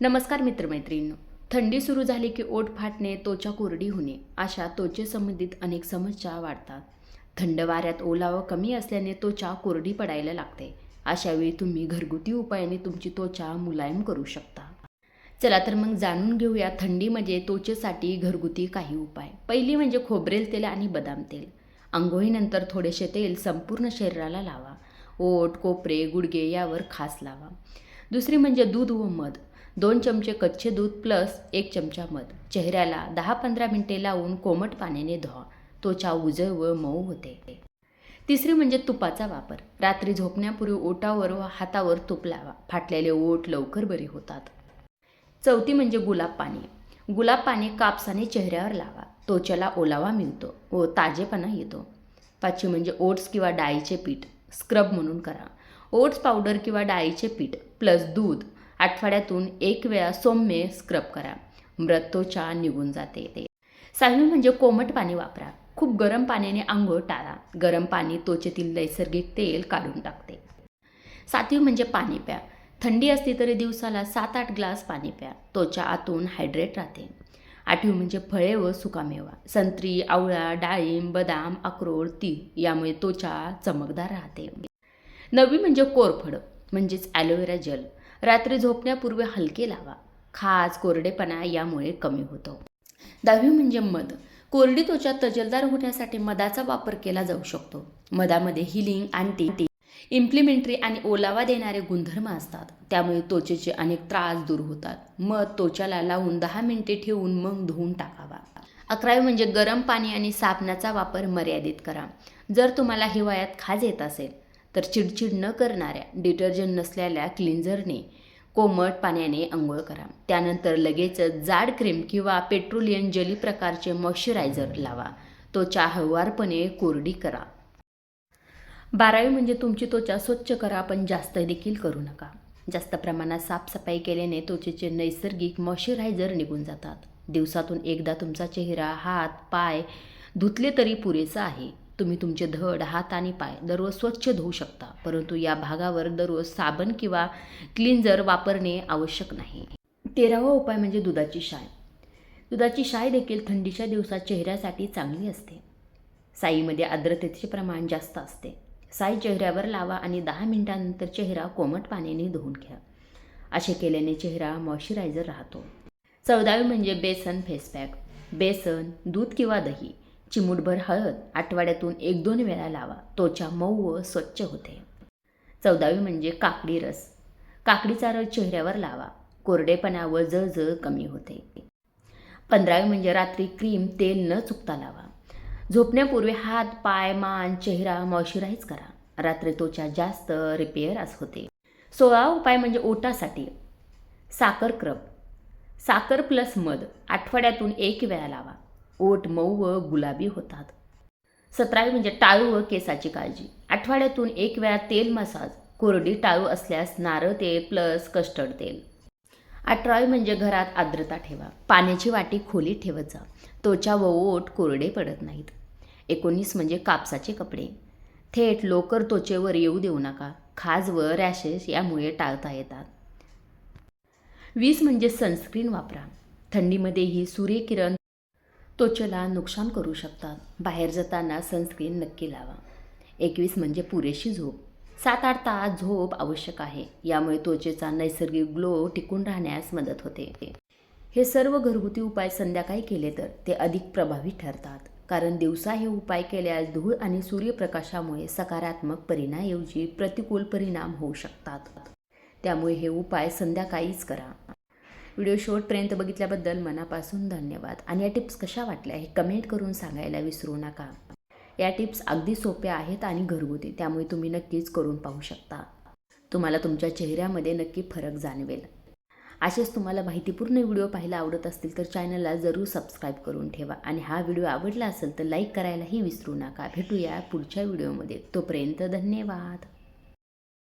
नमस्कार मित्रमैत्रिणींनो. थंडी सुरू झाली की ओठ फाटणे त्वचा कोरडी होणे अशा त्वचेसंबंधित अनेक समस्या वाढतात. थंड वाऱ्यात ओलावा कमी असल्याने त्वचा कोरडी पडायला लागते. अशावेळी तुम्ही घरगुती उपायाने तुमची त्वचा मुलायम करू शकता. चला तर मग जाणून घेऊया थंडीमध्ये म्हणजे त्वचेसाठी घरगुती काही उपाय. पहिली म्हणजे खोबरेल तेल आणि बदाम तेल. आंघोळीनंतर थोडेसे तेल संपूर्ण शरीराला लावा. ओठ कोपरे गुडघे यावर खास लावा. दुसरी म्हणजे दूध व मध. दोन चमचे कच्चे दूध प्लस एक चमचा मध. चेहऱ्याला दहा पंधरा मिनिटे लावून कोमट पाण्याने धुवा. त्वचा उजळ व मऊ होते. तिसरी म्हणजे तुपाचा वापर. रात्री झोपण्यापूर्वी ओटावर व हातावर तूप लावा. फाटलेले ओठ लवकर बरे होतात. चौथी म्हणजे गुलाब पाणी. गुलाब पाणी कापसाने चेहऱ्यावर लावा. त्वचेला ओलावा मिळतो व ताजेपणा येतो. पाचवी म्हणजे ओट्स किंवा डाळीचे पीठ. स्क्रब म्हणून करा. ओट्स पावडर किंवा डाळीचे पीठ प्लस दूध आठवड्यातून एक वेळा सौम्य स्क्रब करा. मृत त्वचा निघून जाते ते. सहावी म्हणजे कोमट पाणी वापरा. खूप गरम पाण्याने आंघोळ टाळा. गरम पाणी त्वचेतील नैसर्गिक तेल काढून टाकते. सातवी म्हणजे पाणी प्या. थंडी असली तरी दिवसाला सात आठ ग्लास पाणी प्या. त्वचा आतून हायड्रेट राहते. आठवी म्हणजे फळे व सुकामेवा. संत्री आवळा डाळिंब बदाम अक्रोड ती यामुळे त्वचा चमकदार राहते. नववी म्हणजे कोरफड म्हणजेच ॲलोवेरा जेल रात्री झोपण्यापूर्वी हलके लावा. खाज कोरडेपणा यामुळे कमी होतो. दहावी म्हणजे मध. कोरडी त्वचा तजलदार होण्यासाठी मधाचा वापर केला जाऊ शकतो. मधामध्ये हिलिंग अँटी इम्प्लिमेंटरी आणि ओलावा देणारे गुणधर्म असतात. त्यामुळे त्वचेचे अनेक त्रास दूर होतात. मध त्वचाला लावून दहा मिनिटे ठेवून मग धुवून टाकावा. अकरावी म्हणजे गरम पाणी आणि साबणाचा वापर मर्यादित करा. जर तुम्हाला हिवाळ्यात खाज येत असेल तर चिडचिड न करणाऱ्या डिटर्जंट नसलेल्या क्लिन्झरने कोमट पाण्याने आंघोळ करा. त्यानंतर लगेचच जाड क्रीम किंवा पेट्रोलियम जली प्रकारचे मॉइश्चरायझर लावा. त्वचा हळुवारपणे कोरडी करा. बारावी म्हणजे तुमची त्वचा स्वच्छ करा पण जास्त देखील करू नका. जास्त प्रमाणात साफसफाई केल्याने त्वचेचे नैसर्गिक मॉइश्चरायझर निघून जातात. दिवसातून एकदा तुमचा चेहरा हात पाय धुतले तरी पुरेसं आहे. तुम्ही तुमचे धड हात आणि पाय दररोज स्वच्छ धुवू शकता परंतु या भागावर दररोज साबण किंवा क्लिन्झर वापरणे आवश्यक नाही. तेरावा उपाय म्हणजे दुधाची शाय. दुधाची शाय देखील थंडीच्या दिवसात चेहऱ्यासाठी चांगली असते. साईमध्ये आर्द्रतेचे प्रमाण जास्त असते. साई चेहऱ्यावर लावा आणि दहा मिनिटांनंतर चेहरा कोमट पाण्याने धुवून घ्या. असे केल्याने चेहरा मॉइश्चरायझर राहतो. चौदावी म्हणजे बेसन फेस पॅक बेसन दूध किंवा दही. चिमूटभर हळद आठवड्यातून एक दोन वेळा लावा. त्वचा मऊ व स्वच्छ होते. चौदावी म्हणजे काकडी रस. काकडीचा रस चेहऱ्यावर लावा. कोरडेपणा व जळजळ कमी होते. पंधरावी म्हणजे रात्री क्रीम तेल न चुकता लावा. झोपण्यापूर्वी हात पाय मान चेहरा मॉइश्चराईज करा. रात्री त्वचा जास्त रिपेअर अस होते. सोळा उपाय म्हणजे ओटासाठी. साखर क्रब. साखर प्लस मध. आठवड्यातून एक वेळा लावा. ओठ मऊ व गुलाबी होतात. सतरावी म्हणजे टाळू व केसाची काळजी. आठवड्यातून एक वेळा तेल मसाज. कोरडी टाळू असल्यास नारळ तेल प्लस कस्टर्ड तेल. अठरावी म्हणजे घरात आर्द्रता ठेवा. पाण्याची वाटी खोली ठेवत जा. त्वचा व ओठ कोरडे पडत नाहीत. एकोणीस म्हणजे कापसाचे कपडे. थेट लोकर त्वचेवर येऊ देऊ नका. खाज व रॅशेस यामुळे टाळता येतात. वीस म्हणजे सनस्क्रीन वापरा. थंडीमध्ये ही सूर्यकिरण त्वचेला नुकसान करू शकतात. बाहेर जाताना सनस्क्रीन नक्की लावा. एकवीस म्हणजे पुरेशी झोप. सात आठ तास झोप आवश्यक आहे. यामुळे त्वचेचा नैसर्गिक ग्लो टिकून राहण्यास मदत होते. हे सर्व घरगुती उपाय संध्याकाळी केले तर ते अधिक प्रभावी ठरतात. कारण दिवसा हे उपाय केल्यास धूळ आणि सूर्यप्रकाशामुळे सकारात्मक परिणामऐवजी प्रतिकूल परिणाम होऊ शकतात. त्यामुळे हे उपाय संध्याकाळीच करा. व्हिडिओ शेवटपर्यंत बघितल्याबद्दल मनापासून धन्यवाद. आणि या टिप्स कशा वाटल्या हे कमेंट करून सांगायला विसरू नका. या टिप्स अगदी सोप्या आहेत आणि घरगुती त्यामुळे तुम्ही नक्कीच करून पाहू शकता. तुम्हाला तुमच्या चेहऱ्यामध्ये नक्की फरक जाणवेल. असेच तुम्हाला माहितीपूर्ण व्हिडिओ पाहायला आवडत असतील तर चॅनलला जरूर सबस्क्राईब करून ठेवा. आणि हा व्हिडिओ आवडला असेल तर लाईक करायलाही विसरू नका. भेटूया पुढच्या व्हिडिओमध्ये. तोपर्यंत धन्यवाद.